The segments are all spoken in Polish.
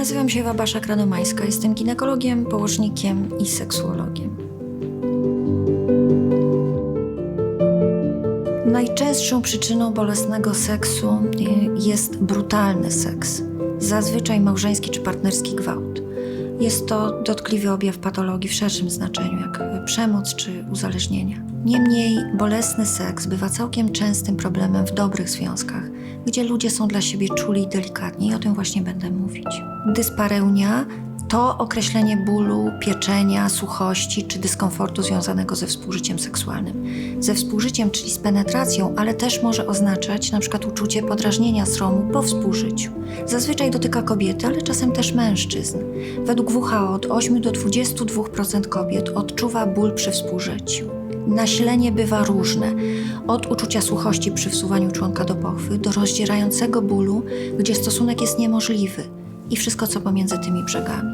Nazywam się Ewa Baszak-Radomańska. Jestem ginekologiem, położnikiem i seksuologiem. Najczęstszą przyczyną bolesnego seksu y, jest brutalny seks, zazwyczaj małżeński czy partnerski gwałt. Jest to dotkliwy objaw patologii w szerszym znaczeniu, jak przemoc czy uzależnienia. Niemniej bolesny seks bywa całkiem częstym problemem w dobrych związkach, gdzie ludzie są dla siebie czuli i delikatni i o tym właśnie będę mówić. Dyspareunia to określenie bólu, pieczenia, suchości czy dyskomfortu związanego ze współżyciem seksualnym. Ze współżyciem, czyli z penetracją, ale też może oznaczać na przykład uczucie podrażnienia sromu po współżyciu. Zazwyczaj dotyka kobiety, ale czasem też mężczyzn. Według WHO od 8 do 22% kobiet odczuwa ból przy współżyciu. Nasilenie bywa różne, od uczucia suchości przy wsuwaniu członka do pochwy do rozdzierającego bólu, gdzie stosunek jest niemożliwy i wszystko co pomiędzy tymi brzegami.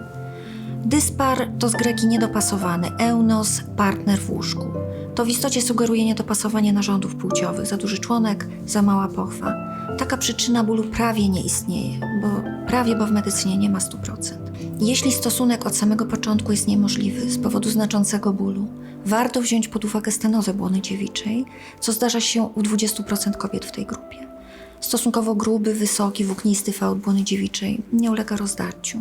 Dyspar to z greki niedopasowany, eunos, partner w łóżku. To w istocie sugeruje niedopasowanie narządów płciowych, za duży członek, za mała pochwa. Taka przyczyna bólu prawie nie istnieje, bo prawie, bo w medycynie nie ma 100%. Jeśli stosunek od samego początku jest niemożliwy z powodu znaczącego bólu, warto wziąć pod uwagę stenozę błony dziewiczej, co zdarza się u 20% kobiet w tej grupie. Stosunkowo gruby, wysoki, włóknisty fałd błony dziewiczej nie ulega rozdarciu.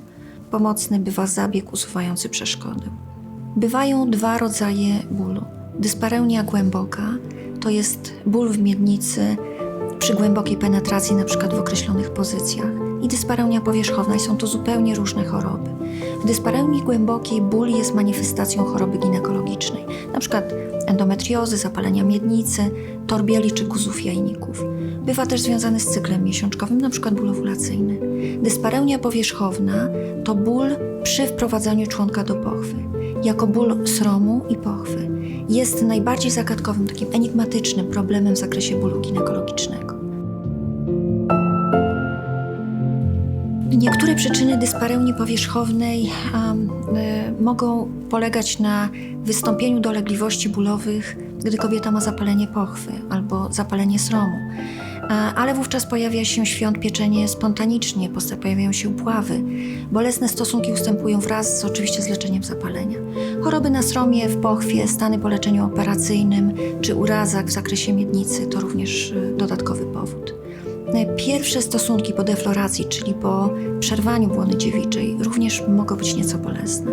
Pomocny bywa zabieg usuwający przeszkodę. Bywają dwa rodzaje bólu. Dyspareunia głęboka to jest ból w miednicy przy głębokiej penetracji, przykład w określonych pozycjach. I dyspareunia powierzchowna i są to zupełnie różne choroby. W dyspareunii głębokiej ból jest manifestacją choroby ginekologicznej, przykład endometriozy, zapalenia miednicy, torbieli czy guzów jajników. Bywa też związany z cyklem miesiączkowym, przykład ból owulacyjny. Dyspareunia powierzchowna to ból przy wprowadzaniu członka do pochwy, jako ból sromu i pochwy. Jest najbardziej zagadkowym, takim enigmatycznym problemem w zakresie bólu ginekologicznego. Niektóre przyczyny dyspareunii powierzchownej um, y, mogą polegać na wystąpieniu dolegliwości bólowych, gdy kobieta ma zapalenie pochwy albo zapalenie sromu. Ale wówczas pojawia się świąt pieczenie spontanicznie, pojawiają się upławy. Bolesne stosunki ustępują wraz z oczywiście z leczeniem zapalenia. Choroby na sromie, w pochwie, stany po leczeniu operacyjnym czy urazach w zakresie miednicy to również y, dodatkowy powód. Pierwsze stosunki po defloracji, czyli po przerwaniu błony dziewiczej, również mogą być nieco bolesne.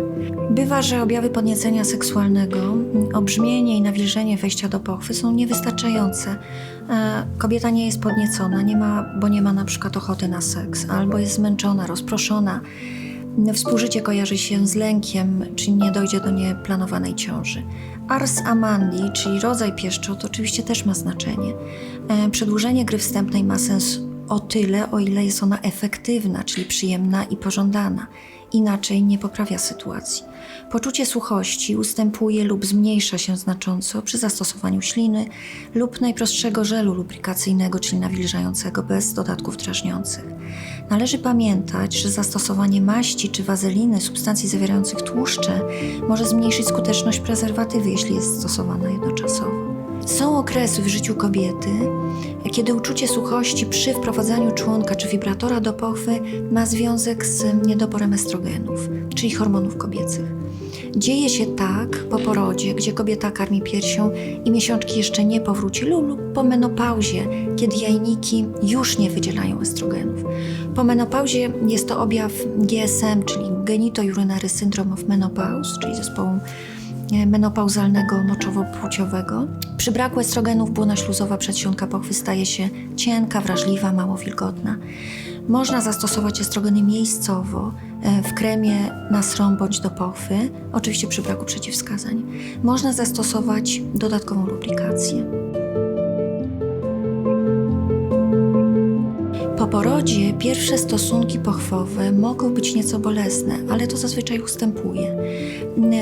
Bywa, że objawy podniecenia seksualnego, obrzmienie i nawilżenie wejścia do pochwy są niewystarczające. E, Kobieta nie jest podniecona, nie ma, bo nie ma na przykład ochoty na seks, albo jest zmęczona, rozproszona. Współżycie kojarzy się z lękiem, czy nie dojdzie do nieplanowanej ciąży. Ars amandi, czyli rodzaj pieszczot, oczywiście też ma znaczenie. E, Przedłużenie gry wstępnej ma sens o tyle, o ile jest ona efektywna, czyli przyjemna i pożądana. Inaczej nie poprawia sytuacji. Poczucie suchości ustępuje lub zmniejsza się znacząco przy zastosowaniu śliny lub najprostszego żelu lubrikacyjnego, czyli nawilżającego bez dodatków drażniących. Należy pamiętać, że zastosowanie maści czy wazeliny, substancji zawierających tłuszcze, może zmniejszyć skuteczność prezerwatywy, jeśli jest stosowana jednoczasowo. Są okresy w życiu kobiety, kiedy uczucie suchości przy wprowadzaniu członka czy wibratora do pochwy ma związek z niedoborem estrogenów, czyli hormonów kobiecych. Dzieje się tak po porodzie, gdzie kobieta karmi piersią i miesiączki jeszcze nie powróciły, lub po menopauzie, kiedy jajniki już nie wydzielają estrogenów. Po menopauzie jest to objaw GSM, czyli Genito-Urinary Syndrome of Menopause, czyli zespołu menopauzalnego moczowo-płciowego. Przy braku estrogenów błona śluzowa przedsionka pochwy staje się cienka, wrażliwa, mało wilgotna. Można zastosować estrogeny miejscowo e, w kremie na srom bądź do pochwy, oczywiście przy braku przeciwwskazań. Można zastosować dodatkową lublikację. Po porodzie pierwsze stosunki pochwowe mogą być nieco bolesne, ale to zazwyczaj ustępuje.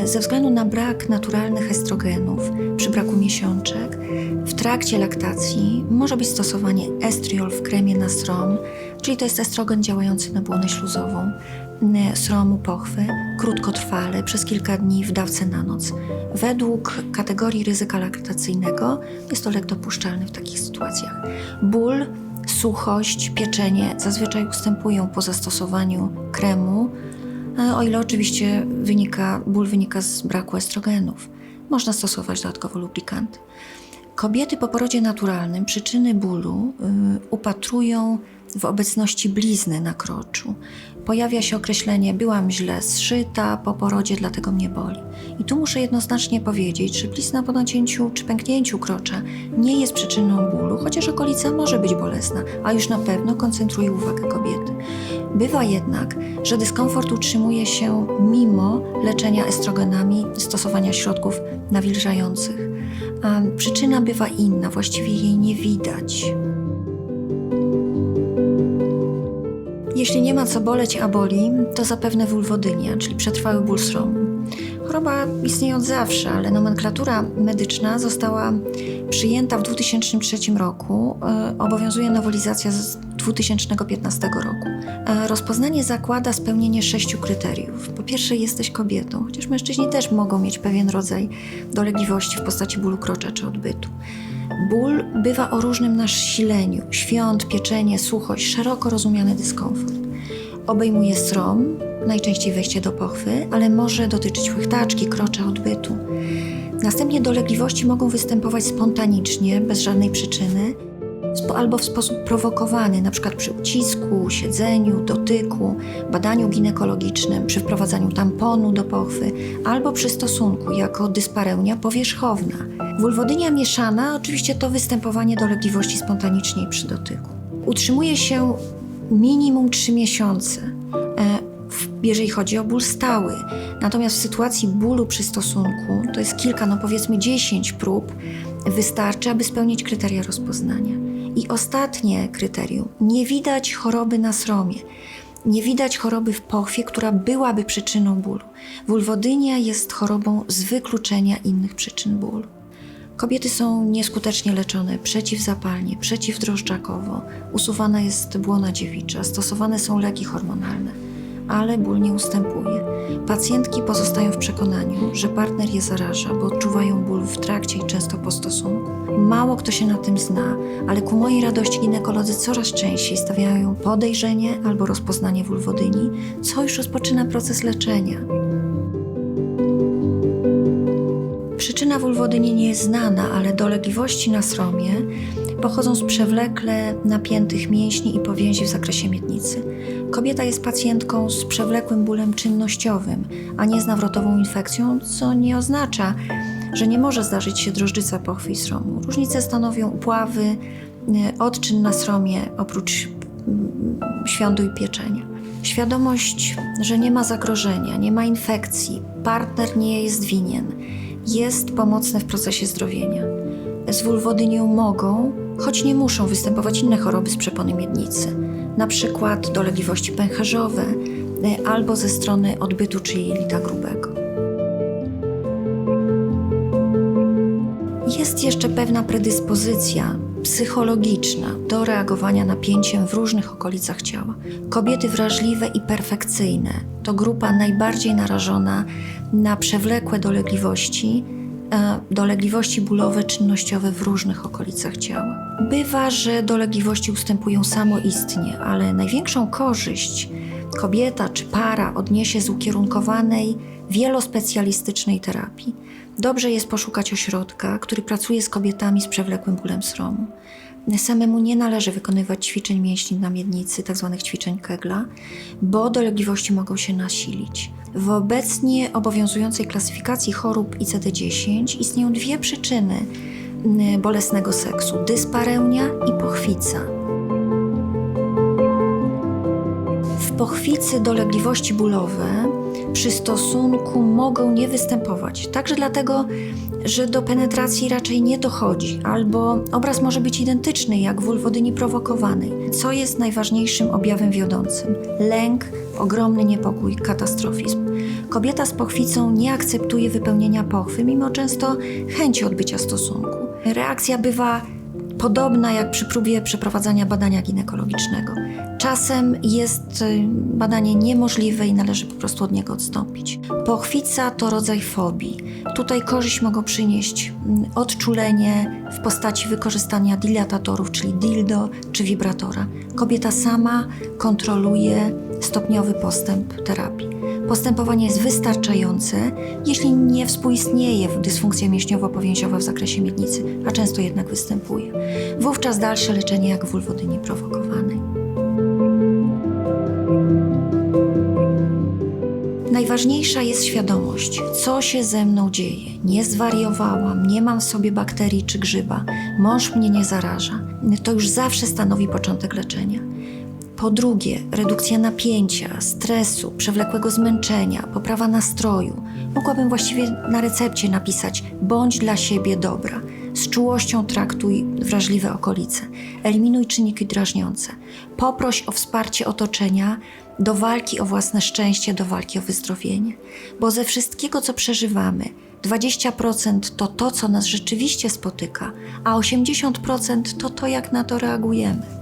Ze względu na brak naturalnych estrogenów przy braku miesiączek, w trakcie laktacji może być stosowanie estriol w kremie na srom, czyli to jest estrogen działający na błonę śluzową sromu pochwy, krótkotrwale, przez kilka dni w dawce na noc. Według kategorii ryzyka laktacyjnego jest to lek dopuszczalny w takich sytuacjach. Ból suchość, pieczenie zazwyczaj ustępują po zastosowaniu kremu, e, o ile oczywiście wynika, ból wynika z braku estrogenów. Można stosować dodatkowo lubrikanty. Kobiety po porodzie naturalnym przyczyny bólu y, upatrują w obecności blizny na kroczu. Pojawia się określenie byłam źle zszyta po porodzie, dlatego mnie boli. I tu muszę jednoznacznie powiedzieć, że blizna po nacięciu czy pęknięciu krocza nie jest przyczyną bólu, chociaż okolica może być bolesna, a już na pewno koncentruje uwagę kobiety. Bywa jednak, że dyskomfort utrzymuje się mimo leczenia estrogenami, stosowania środków nawilżających. A przyczyna bywa inna, właściwie jej nie widać. Jeśli nie ma co boleć, a boli, to zapewne wulwodynia, czyli przetrwały ból sromu. Choroba istnieje od zawsze, ale nomenklatura medyczna została przyjęta w 2003 roku. E, Obowiązuje nowelizacja z 2015 roku. E, Rozpoznanie zakłada spełnienie sześciu kryteriów. Po pierwsze, jesteś kobietą, chociaż mężczyźni też mogą mieć pewien rodzaj dolegliwości w postaci bólu krocza czy odbytu. Ból bywa o różnym nasileniu: świąt, pieczenie, suchość, szeroko rozumiany dyskomfort. Obejmuje strom, najczęściej wejście do pochwy, ale może dotyczyć łechtaczki, krocza, odbytu. Następnie dolegliwości mogą występować spontanicznie, bez żadnej przyczyny, albo w sposób prowokowany, np. przy ucisku, siedzeniu, dotyku, badaniu ginekologicznym, przy wprowadzaniu tamponu do pochwy, albo przy stosunku jako dyspareunia powierzchowna. Wulwodynia mieszana oczywiście to występowanie dolegliwości spontanicznej przy dotyku. Utrzymuje się minimum 3 miesiące, e, jeżeli chodzi o ból stały. Natomiast w sytuacji bólu przy stosunku to jest kilka, no powiedzmy 10 prób, wystarczy, aby spełnić kryteria rozpoznania. I ostatnie kryterium: nie widać choroby na sromie. Nie widać choroby w pochwie, która byłaby przyczyną bólu. Wulwodynia jest chorobą z wykluczenia innych przyczyn bólu. Kobiety są nieskutecznie leczone przeciwzapalnie, przeciwdrożdżakowo, usuwana jest błona dziewicza, stosowane są leki hormonalne, ale ból nie ustępuje. Pacjentki pozostają w przekonaniu, że partner je zaraża, bo odczuwają ból w trakcie i często po stosunku. Mało kto się na tym zna, ale ku mojej radości ginekolodzy coraz częściej stawiają podejrzenie albo rozpoznanie wulwodyni, co już rozpoczyna proces leczenia. Przyczyna wulwodyni nie jest znana, ale dolegliwości na sromie pochodzą z przewlekle napiętych mięśni i powięzi w zakresie miednicy. Kobieta jest pacjentką z przewlekłym bólem czynnościowym, a nie z nawrotową infekcją, co nie oznacza, że nie może zdarzyć się drożdżyca pochwy i sromu. Różnice stanowią upławy, y, odczyn na sromie oprócz mm, świądu i pieczenia. Świadomość, że nie ma zagrożenia, nie ma infekcji, partner nie jest winien, jest pomocne w procesie zdrowienia. Z wulwodynią mogą, choć nie muszą występować inne choroby z przepony miednicy, na przykład dolegliwości pęcherzowe y, albo ze strony odbytu czy jelita grubego. Jest jeszcze pewna predyspozycja psychologiczna do reagowania napięciem w różnych okolicach ciała. Kobiety wrażliwe i perfekcyjne to grupa najbardziej narażona na przewlekłe dolegliwości, e, dolegliwości bólowe, czynnościowe w różnych okolicach ciała. Bywa, że dolegliwości ustępują samoistnie, ale największą korzyść kobieta czy para odniesie z ukierunkowanej, wielospecjalistycznej terapii. Dobrze jest poszukać ośrodka, który pracuje z kobietami z przewlekłym bólem sromu. Samemu nie należy wykonywać ćwiczeń mięśni na miednicy, tzw. ćwiczeń Kegla, bo dolegliwości mogą się nasilić. W obecnie obowiązującej klasyfikacji chorób ICD-10 istnieją dwie przyczyny bolesnego seksu: dyspareunia i pochwica. W pochwicy dolegliwości bólowe przy stosunku mogą nie występować. Także dlatego, że do penetracji raczej nie dochodzi, albo obraz może być identyczny jak w prowokowanej. Co jest najważniejszym objawem wiodącym? Lęk, ogromny niepokój, katastrofizm. Kobieta z pochwicą nie akceptuje wypełnienia pochwy, mimo często chęci odbycia stosunku. Reakcja bywa podobna jak przy próbie przeprowadzania badania ginekologicznego. Czasem jest y, badanie niemożliwe i należy po prostu od niego odstąpić. Pochwica to rodzaj fobii. Tutaj korzyść mogą przynieść mm, odczulenie w postaci wykorzystania dilatatorów, czyli dildo czy wibratora. Kobieta sama kontroluje stopniowy postęp terapii. Postępowanie jest wystarczające, jeśli nie współistnieje dysfunkcja mięśniowo-powięziowa w zakresie miednicy, a często jednak występuje. Wówczas dalsze leczenie jak w wulwodynie prowokowanej. Najważniejsza jest świadomość, co się ze mną dzieje. Nie zwariowałam, nie mam w sobie bakterii czy grzyba, mąż mnie nie zaraża. To już zawsze stanowi początek leczenia. Po drugie, redukcja napięcia, stresu, przewlekłego zmęczenia, poprawa nastroju. Mogłabym właściwie na recepcie napisać: bądź dla siebie dobra. Z czułością traktuj wrażliwe okolice. Eliminuj czynniki drażniące. Poproś o wsparcie otoczenia do walki o własne szczęście, do walki o wyzdrowienie. Bo ze wszystkiego, co przeżywamy, 20% to to, co nas rzeczywiście spotyka, a 80% to to, jak na to reagujemy.